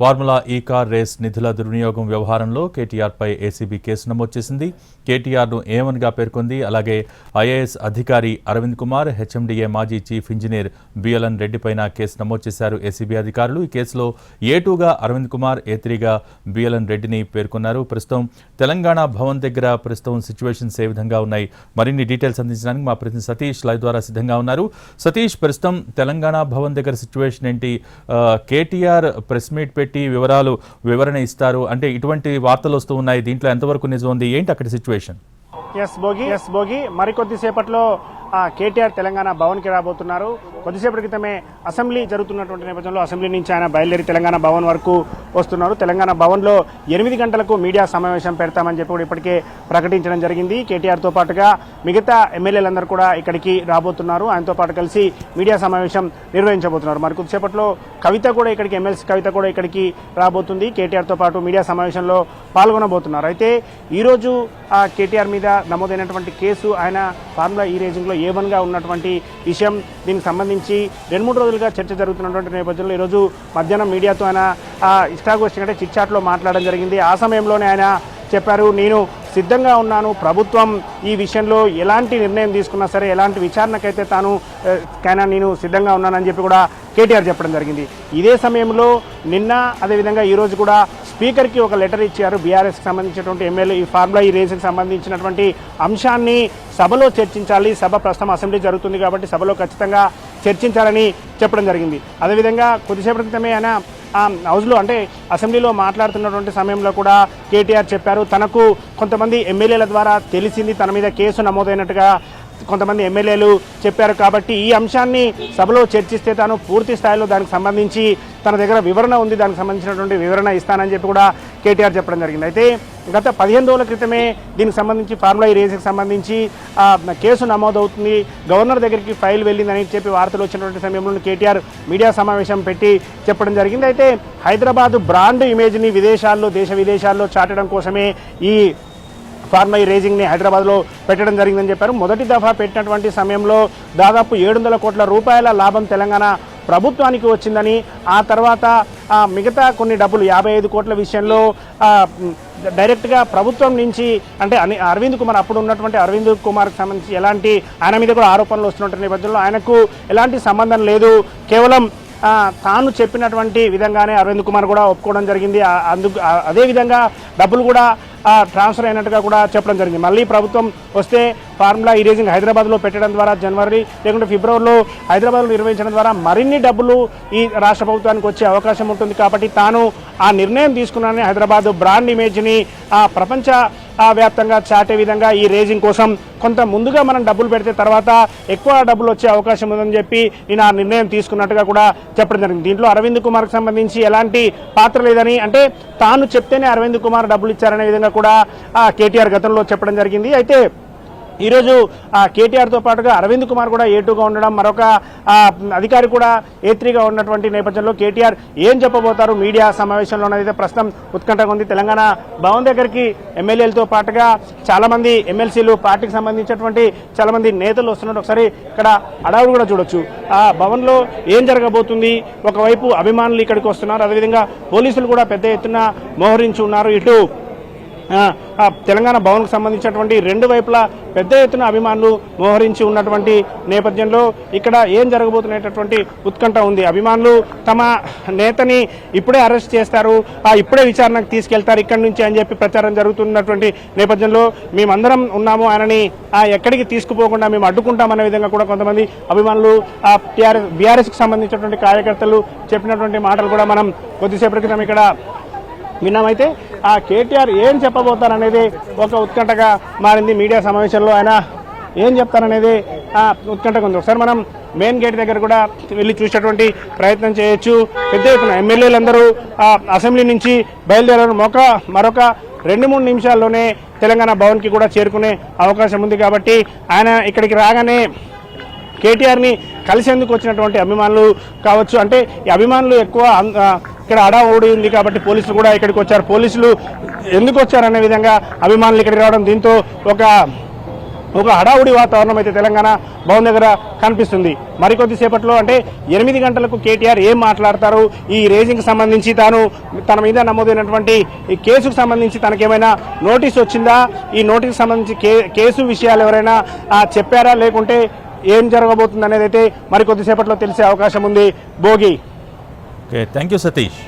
Formula ఈ car race నిధుల దుర్వినియోగం వ్యవహారంలో కేటీఆర్పై ఏసీబీ కేసు నమోదు చేసింది. కేటీఆర్ను ఏమన్గా పేర్కొంది? అలాగే ఐఏఎస్ అధికారి అరవింద్ కుమార్ హెచ్ఎండిఏ మాజీ చీఫ్ ఇంజనీర్ బిఎల్ఎన్ రెడ్డిపైన కేసు నమోదు చేశారు ఏసీబీ అధికారులు. ఈ కేసులో ఏ టూగా అరవింద్ కుమార్ ఏ త్రీగా బిఎల్ఎన్ రెడ్డిని పేర్కొన్నారు? ప్రస్తుతం తెలంగాణ భవన్ దగ్గర ప్రస్తుతం సిచ్యువేషన్స్ ఏ విధంగా ఉన్నాయి? మరిన్ని డీటెయిల్స్ అందించడానికి మా ప్రతినిధి సతీష్ లైవ్ ద్వారా సిద్ధంగా ఉన్నారు. సతీష్ ప్రస్తుతం తెలంగాణ భవన్ దగ్గర సిచ్యువేషన్ ఏంటి? కేటీఆర్ ప్రెస్ మీట్ పెట్టి వివరాలు వివరణ ఇస్తారు. అంటే ఇటువంటి వార్తలు వస్తూ ఉన్నాయి. దీంట్లో ఎంతవరకు నిజం ఉంది? ఏంటి అక్కడ situation yes Bhogi yes Bhogi. మరికొద్ది సేపట్లో కేటీఆర్ తెలంగాణ భవన్కి రాబోతున్నారు. కొద్దిసేపటి క్రితమే అసెంబ్లీ జరుగుతున్నటువంటి నేపథ్యంలో అసెంబ్లీ నుంచి ఆయన బయలుదేరి తెలంగాణ భవన్ వరకు వస్తున్నారు. తెలంగాణ భవన్లో ఎనిమిది గంటలకు మీడియా సమావేశం పెడతామని చెప్పి కూడా ఇప్పటికే ప్రకటించడం జరిగింది. కేటీఆర్తో పాటుగా మిగతా ఎమ్మెల్యేలందరూ కూడా ఇక్కడికి రాబోతున్నారు. ఆయనతో పాటు కలిసి మీడియా సమావేశం నిర్వహించబోతున్నారు. మరి కొద్దిసేపట్లో కవిత కూడా ఇక్కడికి ఎమ్మెల్సీ కవిత కూడా ఇక్కడికి రాబోతుంది. కేటీఆర్తో పాటు మీడియా సమావేశంలో పాల్గొనబోతున్నారు. అయితే ఈరోజు ఆ కేటీఆర్ మీద నమోదైనటువంటి కేసు ఆయన ఫార్ములా ఈ రేజింగ్లో ఏ వన్గా ఉన్నటువంటి విషయం దీనికి సంబంధించి రెండు మూడు రోజులుగా చర్చ జరుగుతున్నటువంటి నేపథ్యంలో ఈరోజు మధ్యాహ్నం మీడియాతో ఆయన ఇష్టాగోష్ఠి అంటే చిట్చాట్లో మాట్లాడడం జరిగింది. ఆ సమయంలోనే ఆయన చెప్పారు నేను సిద్ధంగా ఉన్నాను. ప్రభుత్వం ఈ విషయంలో ఎలాంటి నిర్ణయం తీసుకున్నా సరే ఎలాంటి విచారణకైతే తాను కైనా నేను సిద్ధంగా ఉన్నానని చెప్పి కూడా కేటీఆర్ చెప్పడం జరిగింది. ఇదే సమయంలో నిన్న అదేవిధంగా ఈరోజు కూడా స్పీకర్కి ఒక లెటర్ ఇచ్చారు. బీఆర్ఎస్కి సంబంధించినటువంటి ఎమ్మెల్యే ఈ ఫార్ములా ఈ రేసుకి సంబంధించినటువంటి అంశాన్ని సభలో చర్చించాలి. సభ ప్రస్తుతం అసెంబ్లీ జరుగుతుంది కాబట్టి సభలో ఖచ్చితంగా చర్చించాలని చెప్పడం జరిగింది. అదేవిధంగా కొద్దిసేపటి క్రితమే ఆయన ఆ, హౌస్లో అంటే అసెంబ్లీలో మాట్లాడుతున్నటువంటి సమయంలో కూడా కేటీఆర్ చెప్పారు. తనకు కొంతమంది ఎమ్మెల్యేల ద్వారా తెలిసింది తన మీద కేసు నమోదైనట్టుగా కొంతమంది ఎమ్మెల్యేలు చెప్పారు కాబట్టి ఈ అంశాన్ని సభలో చర్చిస్తే తాను పూర్తి స్థాయిలో దానికి సంబంధించి తన దగ్గర వివరణ ఉంది దానికి సంబంధించినటువంటి వివరణ ఇస్తానని చెప్పి కూడా కేటీఆర్ చెప్పడం జరిగింది. అయితే గత పదిహేను రోజుల క్రితమే దీనికి సంబంధించి ఫార్ములా ఈ రేసుకి సంబంధించి ఆ, కేసు నమోదవుతుంది. గవర్నర్ దగ్గరికి ఫైల్ వెళ్ళిందని చెప్పి వార్తలు వచ్చినటువంటి సమయంలో కేటీఆర్ మీడియా సమావేశం పెట్టి చెప్పడం జరిగింది. అయితే హైదరాబాద్ బ్రాండ్ ఇమేజ్ని విదేశాల్లో దేశ విదేశాల్లో చాటడం కోసమే ఈ ఫార్మై రేజింగ్ని హైదరాబాద్లో పెట్టడం జరిగిందని చెప్పారు. మొదటి దఫా పెట్టినటువంటి సమయంలో దాదాపు ఏడు వందల కోట్ల రూపాయల లాభం తెలంగాణ ప్రభుత్వానికి వచ్చిందని ఆ తర్వాత మిగతా కొన్ని డబ్బులు యాభై ఐదు కోట్ల విషయంలో డైరెక్ట్గా ప్రభుత్వం నుంచి అంటే అని అరవింద్ కుమార్ అప్పుడు ఉన్నటువంటి అరవింద్ కుమార్కి సంబంధించి ఎలాంటి ఆయన మీద కూడా ఆరోపణలు వస్తున్నటువంటి నేపథ్యంలో ఆయనకు ఎలాంటి సంబంధం లేదు. కేవలం తాను చెప్పినటువంటి విధంగానే అరవింద్ కుమార్ కూడా ఒప్పుకోవడం జరిగింది. అందుకు అదేవిధంగా అదే విధంగా డబ్బులు కూడా ట్రాన్స్ఫర్ అయినట్టుగా కూడా చెప్పడం జరిగింది. మళ్ళీ ప్రభుత్వం వస్తే ఫార్ములా ఈ హైదరాబాద్లో పెట్టడం ద్వారా జనవరి లేకుంటే ఫిబ్రవరిలో హైదరాబాద్లో నిర్వహించడం ద్వారా మరిన్ని డబ్బులు ఈ రాష్ట్ర ప్రభుత్వానికి వచ్చే అవకాశం ఉంటుంది కాబట్టి తాను ఆ నిర్ణయం తీసుకున్నానని హైదరాబాద్ బ్రాండ్ ఇమేజ్ని ఆ ప్రపంచ వ్యాప్తంగా చాటే విధంగా ఈ రేజింగ్ కోసం కొంత ముందుగా మనం డబ్బులు పెడితే తర్వాత ఎక్కువ డబ్బులు వచ్చే అవకాశం ఉందని చెప్పి నేను ఆ నిర్ణయం తీసుకున్నట్టుగా కూడా చెప్పడం జరిగింది. దీంట్లో అరవింద్ కుమార్కి సంబంధించి ఎలాంటి పాత్ర లేదని అంటే తాను చెప్తేనే అరవింద్ కుమార్ డబ్బులు ఇచ్చారనే విధంగా కూడా ఆ, కేటీఆర్ గతంలో చెప్పడం జరిగింది. అయితే ఈరోజు ఆ కేటీఆర్తో పాటుగా అరవింద్ కుమార్ కూడా ఏ టూగా ఉండడం మరొక అధికారి కూడా ఏ త్రీగా ఉన్నటువంటి నేపథ్యంలో కేటీఆర్ ఏం చెప్పబోతారు మీడియా సమావేశంలో అనేది ప్రస్తుతం ఉత్కంఠగా ఉంది. తెలంగాణ భవన్ దగ్గరికి ఎమ్మెల్యేలతో పాటుగా చాలామంది ఎమ్మెల్సీలు పార్టీకి సంబంధించినటువంటి చాలామంది నేతలు వస్తున్నారు. ఒకసారి ఇక్కడ అడవులు కూడా చూడొచ్చు. ఆ భవన్లో ఏం జరగబోతుంది? ఒకవైపు అభిమానులు ఇక్కడికి వస్తున్నారు. అదేవిధంగా పోలీసులు కూడా పెద్ద ఎత్తున మోహరించి ఉన్నారు. ఇటు తెలంగాణ భవన్కు సంబంధించినటువంటి రెండు వైపులా పెద్ద ఎత్తున అభిమానులు మోహరించి ఉన్నటువంటి నేపథ్యంలో ఇక్కడ ఏం జరగబోతున్నటువంటి ఉత్కంఠ ఉంది. అభిమానులు తమ నేతని ఇప్పుడే అరెస్ట్ చేస్తారు ఆ ఇప్పుడే విచారణకు తీసుకెళ్తారు ఇక్కడి నుంచి అని చెప్పి ప్రచారం జరుగుతున్నటువంటి నేపథ్యంలో మేమందరం ఉన్నాము ఆయనని ఆ ఎక్కడికి తీసుకుపోకుండా మేము అడ్డుకుంటామనే విధంగా కూడా కొంతమంది అభిమానులు ఆ టీఆర్ఎస్ బీఆర్ఎస్కి సంబంధించినటువంటి కార్యకర్తలు చెప్పినటువంటి మాటలు కూడా మనం కొద్దిసేపటి క్రితం ఇక్కడ విన్నామైతే ఆ కేటీఆర్ ఏం చెప్పబోతారనేది ఒక ఉత్కంఠగా మారింది మీడియా సమావేశంలో. ఆయన ఏం చెప్తారనేది ఉత్కంఠగా ఉంది. ఒకసారి మనం మెయిన్ గేట్ దగ్గర కూడా వెళ్ళి చూసేటువంటి ప్రయత్నం చేయొచ్చు. పెద్ద ఎత్తున ఎమ్మెల్యేలందరూ ఆ, అసెంబ్లీ నుంచి బయలుదేరారు. మొక మరొక రెండు మూడు నిమిషాల్లోనే తెలంగాణ భవన్కి కూడా చేరుకునే అవకాశం ఉంది కాబట్టి ఆయన ఇక్కడికి రాగానే కేటీఆర్ని కలిసేందుకు వచ్చినటువంటి అభిమానులు కావచ్చు అంటే ఈ అభిమానులు ఎక్కువ అం- ఇక్కడ అడావుడి ఉంది కాబట్టి పోలీసులు కూడా ఇక్కడికి వచ్చారు. పోలీసులు ఎందుకు వచ్చారనే విధంగా అభిమానులు ఇక్కడికి రావడం దీంతో ఒక ఒక హడావుడి వాతావరణం అయితే తెలంగాణ భవన్ దగ్గర కనిపిస్తుంది. మరికొద్దిసేపట్లో అంటే ఎనిమిది గంటలకు కేటీఆర్ ఏం మాట్లాడతారు? ఈ రేజింగ్కి సంబంధించి తాను తన మీద నమోదైనటువంటి ఈ కేసుకు సంబంధించి తనకేమైనా నోటీస్ వచ్చిందా? ఈ నోటీస్ సంబంధించి కే కేసు విషయాలు ఎవరైనా చెప్పారా? లేకుంటే ఏం జరగబోతుంది అనేది అయితే మరికొద్దిసేపట్లో తెలిసే అవకాశం ఉంది. Bhogi. Okay thank you Satish